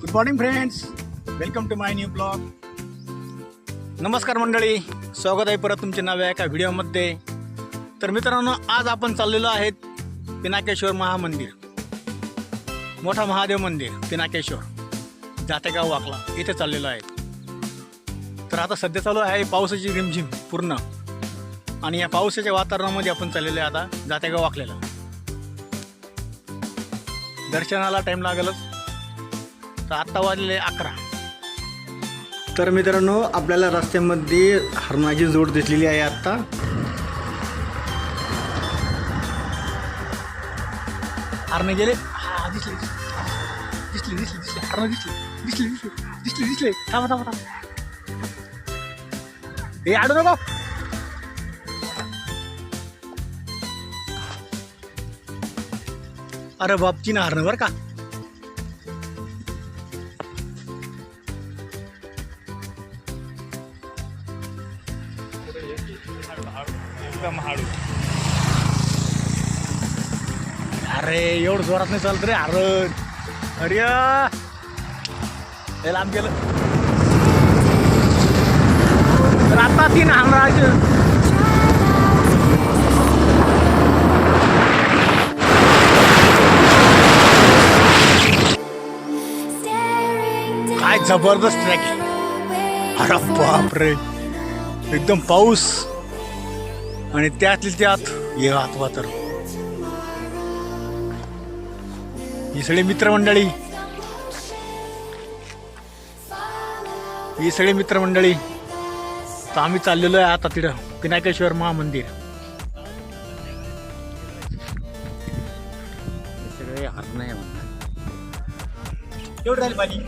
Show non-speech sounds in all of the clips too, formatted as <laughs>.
Good morning friends welcome to my new blog नमस्कार मंडळी. स्वागत आहे परत तुमच्या नव्या एका व्हिडिओमध्ये. तर मित्रांनो आज आपण चाललेलो आहेत पिनाकेश्वर महामंदिर. मोठा महादेव मंदिर पिनाकेश्वर. जातेगाव वाकला इथे चाललेलो आहे. तर आता सध्या चालू आहे पावसाची रिमझिम पूर्ण. आणि या पावसाच्या वातावरणामध्ये आपण चाललेलो आहे आता जातेगाव वाकलेला दर्शनाला टाईम लागेलच. तर आत्ता वाजलेले अकरा. तर मित्रांनो आपल्याला रस्त्यामध्ये हरणाची जोड दिसलेली आहे आत्ता. हरणं गेले. हा दिसले दिसले दिसले दिसले हरणं दिसले दिसले दिसले दिसले दिसले. थांबा थांबा थांबा. हे आडू नको. अरे बापची ना हरणं बरं का. अरे एवढं जोरात नाही चालत रे हरण अरे हे लांब गेलं. तर आता तीन हरणाचे काय जबरदस्त ट्रॅक आहे अरे बापरे. एकदम पाऊस. आणि त्यातली त्यात हे आतवा तर ही सगळी मित्रमंडळी. ही सगळी मित्रमंडळी. तर आम्ही चाललेलो आहे आता तिथं पिनाकेश्वर महामंदिर. सगळे हात नाही एवढं पाणी?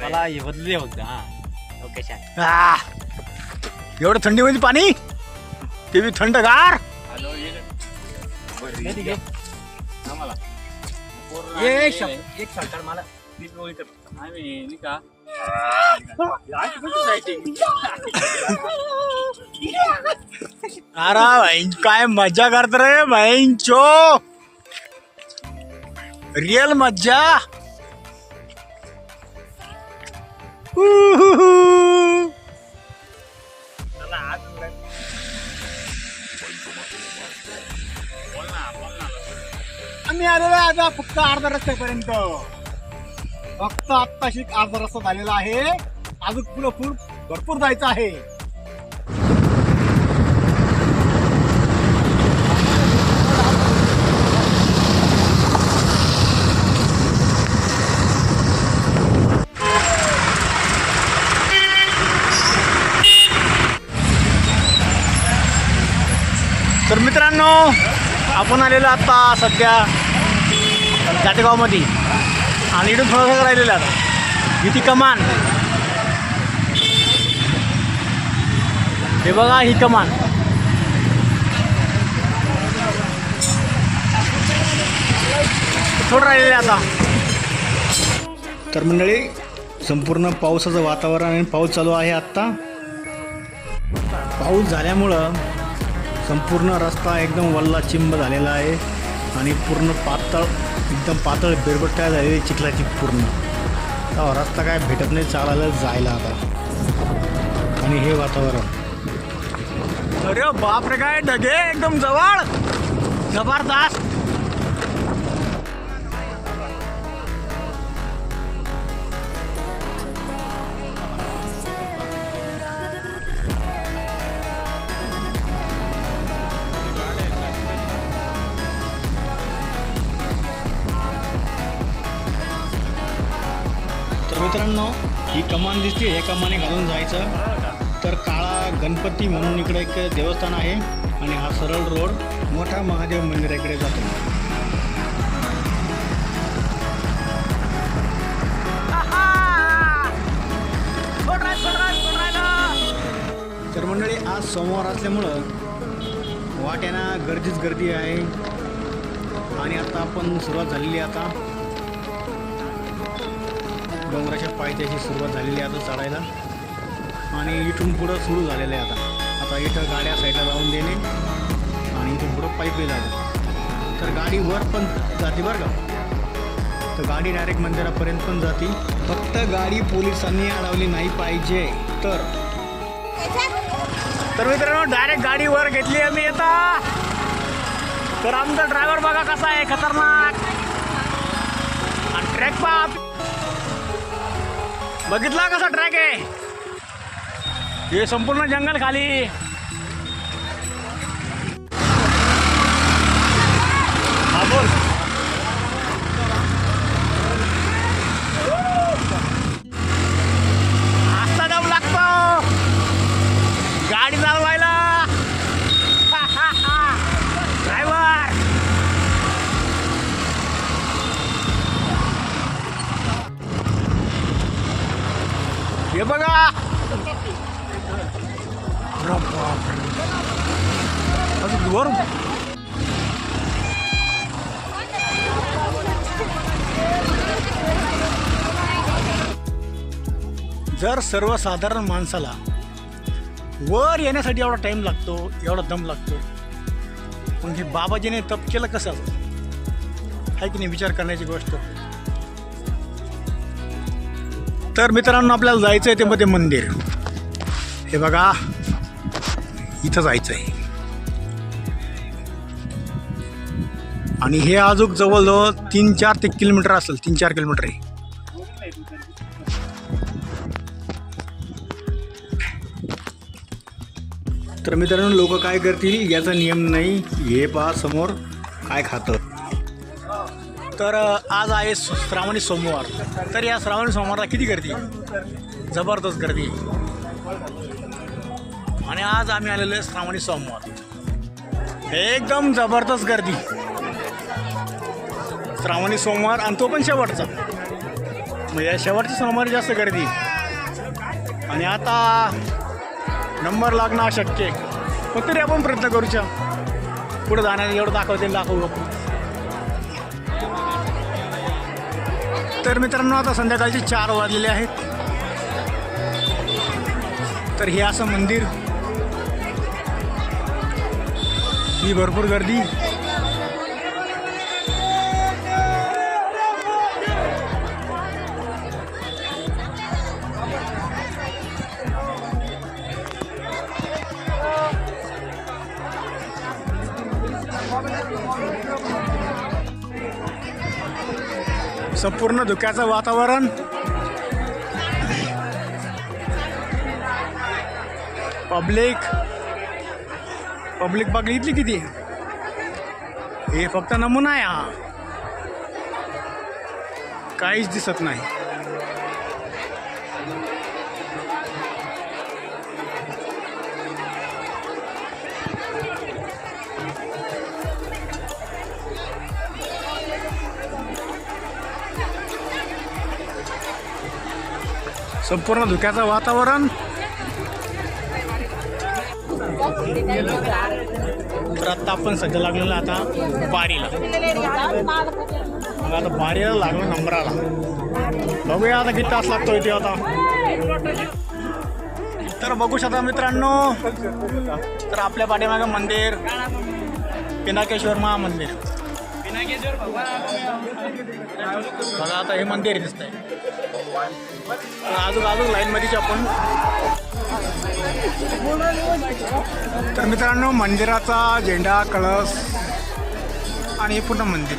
मला हे बदलले होतं हा ओके छान आह! एवढं थंडीमध्ये पाणी? ते बी थंडगार? हॅलो कधी घे आम्हाला. एक शब्द एक शब्द मला. आम्ही नाही का? <laughs> अरे भाई काय मज़ा करत रे भाईंचो रियल मज्जा. आम्ही आलेलो आहे आता फक्त अर्धा रस्त्यापर्यंत फक्त आत्ताशी अर्धा रस्ता झालेला आहे. अजून पुढं भरपूर जायचं आहे. तर मित्रांनो आपण आलेलो आता सध्या जातेगावमध्ये. आणि इथून थोडंसं राहिलेलं आता. इथे कमान. हे बघा ही कमान. थोडं राहिलेलं आहे आता. तर मंडळी संपूर्ण पावसाचं वातावरण आणि पाऊस चालू आहे आत्ता. पाऊस झाल्यामुळं संपूर्ण रस्ता एकदम वल्ला चिंब झालेला आहे आणि पूर्ण पातळ एकदम पातळ बिरबट्ट्या झालेली चिखलाची पूर्ण. तेव्हा रस्ता काय भेटत नाही चालायला जायला आता. आणि हे वातावरण. अरे बापरे काय ढगे एकदम जवळ. जबरदस्त. ही कमान दिसते हे कमाने घालून जायचं. तर काळा गणपती म्हणून इकडे एक देवस्थान आहे आणि हा सरळ रोड मोठा महादेव मंदिराकडे जातो. तर मंडळी आज सोमवार असल्यामुळं वाट्याना गर्दीच गर्दी आहे. आणि आता आपण सुरुवात झालेली आता. डोंगराच्या पायथ्याची सुरुवात झालेली आहे आता चढायला. आणि इथून पुढं सुरू झालेलं आहे आता. आता इथं गाड्या साईडला लावून देणे आणि इथून पुढं पाईपही जाणे. तर गाडी वर पण जाते बरं का? तर गाडी डायरेक्ट मंदिरापर्यंत पण जाते. फक्त गाडी पोलिसांनी अडवली नाही पाहिजे. तर तर मित्रांनो डायरेक्ट गाडी वर घेतली आम्ही आता. तर आमचा ड्रायव्हर बघा कसा आहे खतरनाक. आणि ट्रॅक पहा बघितला कसा ट्रॅक आहे? हे संपूर्ण जंगल खाली हा बोल असा दम लागतो गाडी चालवायला ड्रायव्हर हे बघा अरे बापरे. अजून वर जर सर्वसाधारण माणसाला वर येण्यासाठी एवढा टाईम लागतो एवढा दम लागतो मग हे बाबाजीने तप केलं कसं? आहे की नाही विचार करण्याची गोष्ट? तर मित्रांनो आपल्याला जायचं आहे ते मध्ये मंदिर. हे बघा. इथं जायचं आहे आणि हे अजून जवळजवळ तीन चार ते किलोमीटर असेल तीन चार किलोमीटर आहे. तर मित्रांनो लोक काय करतील याचा नियम नाही. हे पहा समोर काय खातं. तर आज आहे श्रावणी सोमवार. तर या श्रावणी सोमवारला किती गर्दी? जबरदस्त गर्दी. आणि आज आम्ही आलेलो आहे श्रावणी सोमवार. एकदम जबरदस्त गर्दी. श्रावणी सोमवार आणि तो पण शेवटचा. मग या शेवटच्या सोमवारी जास्त गर्दी. आणि आता नंबर लागणं अशक्य आहे. तरी आपण प्रयत्न करूच्या. पुढे जाण्याला एवढं दाखवते दाखवू आपण. तर मित्रांनो आता संध्याकाळचे चार वाजलेले आहेत. तर हे असं मंदिर ही भरपूर गर्दी. संपूर्ण धुक्याचं वातावरण. पब्लिक पब्लिक बघितली किती? हे फक्त नमुना आहे हा. काहीच दिसत नाही. संपूर्ण धुक्याचं वातावरण आपण सध्या लागलेलो आता बारीला. मग आता बारीला लागलो नंबराला. बघूया आता किती तास लागतो इथे आता. तर बघू शकता मित्रांनो तर आपल्या पाठीमागं मंदिर पिनाकेश्वर महामंदिर. बघा आता हे मंदिर दिसतंय. आहे आजू आजू लाईनमध्येच आपण तर मित्रांनो मंदिराचा झेंडा कळस आणि हे पूर्ण मंदिर मंदिर.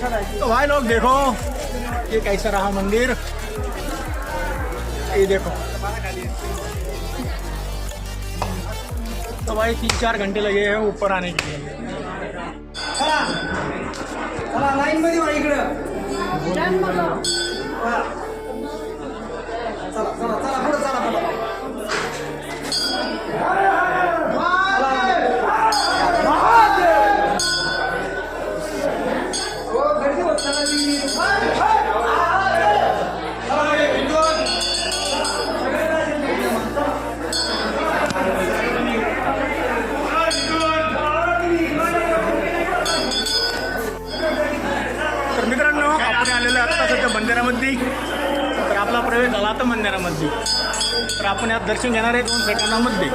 तो भाई लोग देखो ये कैसा रहा मंदिर? ये देखो। तो भाई तीन चार घंटे लगे हैं ऊपर आने के लिए। लाईन मध्ये इकडं. आलेलं आत्ता सध्या मंदिरामध्ये तर आपला प्रवेश झाला आता मंदिरामध्ये तर आपण यात दर्शन घेणार आहे दोन सेकंदामध्ये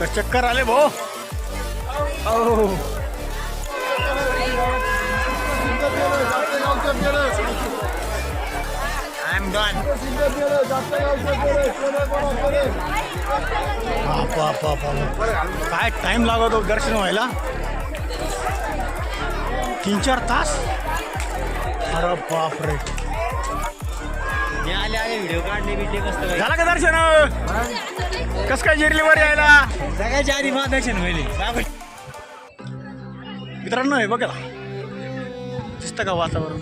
तर चक्कर आले भाऊ. हो आय एम डन काय टाइम लागतो दर्शन व्हायला? तीन चार तास? अरे बापरे. आले आले व्हिडिओ काढले बिडले मस्त झालं का दर्शन? कस काय जिरलीवर यायला? सगळ्याच्या आधी मला दर्शन होईल. मित्रांनो हे बघा. दिसतं का वातावरण?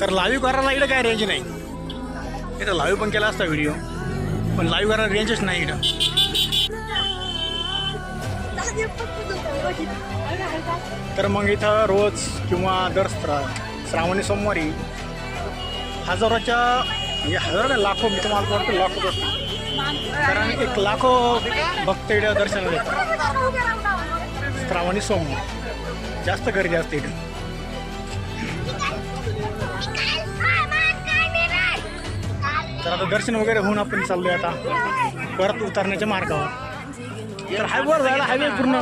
तर लाईव्ह करायला इकडं काय रेंज नाही. इथं लाईव्ह पण केला असता व्हिडिओ पण लाईव्ह करायला रेंजच नाही इकडं तर मग इथं रोज किंवा दर श्रा- श्रावणी सोमवारी हजारोच्या म्हणजे हजार लाखो मी तुम्हाला वाटतं लाखो असतो कारण एक लाखो भक्त इकडे दर्शनाला येतात. श्रावणी सोमवार जास्त गर्दी असते इकडे तर आता दर्शन वगैरे होऊन आपण चाललोय आता. परत उतरण्याच्या मार्गावर. तर हायवेवर जायला हायवे पूर्ण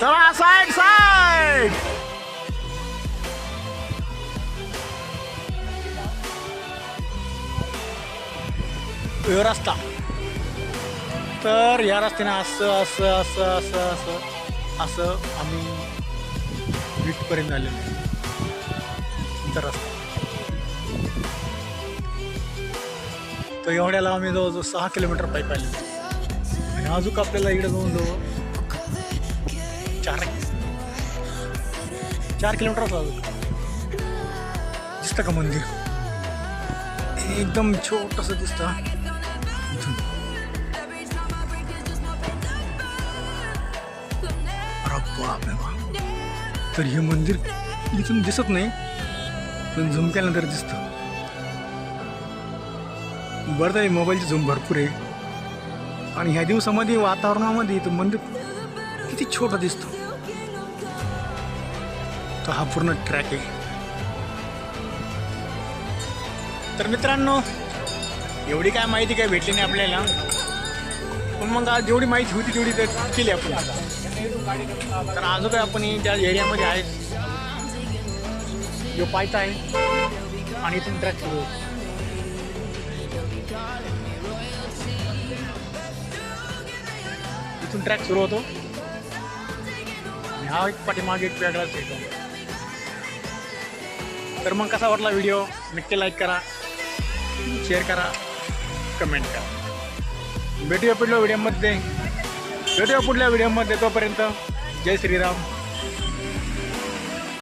चला साईड साईड ह्यो रस्ता तर या रस्त्याने असं असं असं असं असं असं आम्ही वीटपर्यंत आलेलो आहे. रस्ता. तर एवढ्याला आम्ही जवळजवळ सहा किलोमीटर पाईप आले आणि अजून आपल्याला इकडे जाऊन जवळ चार चार किलोमीटर अजून. दिसतं का मंदिर? एकदम छोटस दिसतं. इथून बापरे बाप. तर हे मंदिर इथून दिसत नाही पण झूम केल्यानंतर दिसतं. बरं आहे मोबाईलची झूम भरपूर आहे. आणि ह्या दिवसामध्ये वातावरणामध्ये इथं मंदिर किती छोटा दिसतो. तर हा पूर्ण ट्रॅक आहे. तर मित्रांनो एवढी काय माहिती काय भेटली नाही आपल्याला. पण मग आज जेवढी माहिती होती तेवढी तर केली आपण. तर अजून काय आपण त्या एरियामध्ये आहे जो पायता आहे आणि इथून ट्रॅक सुरू इथून ट्रॅक सुरू होतो. आणि हा एक पाठीमागे एक वेगळाच येतो तर मग कसा वाटला व्हिडिओ नक्की लाईक करा शेअर करा कमेंट करा. भेटूया पुढल्या व्हिडिओमध्ये भेटूया पुढल्या व्हिडिओमध्ये तोपर्यंत जय श्रीराम.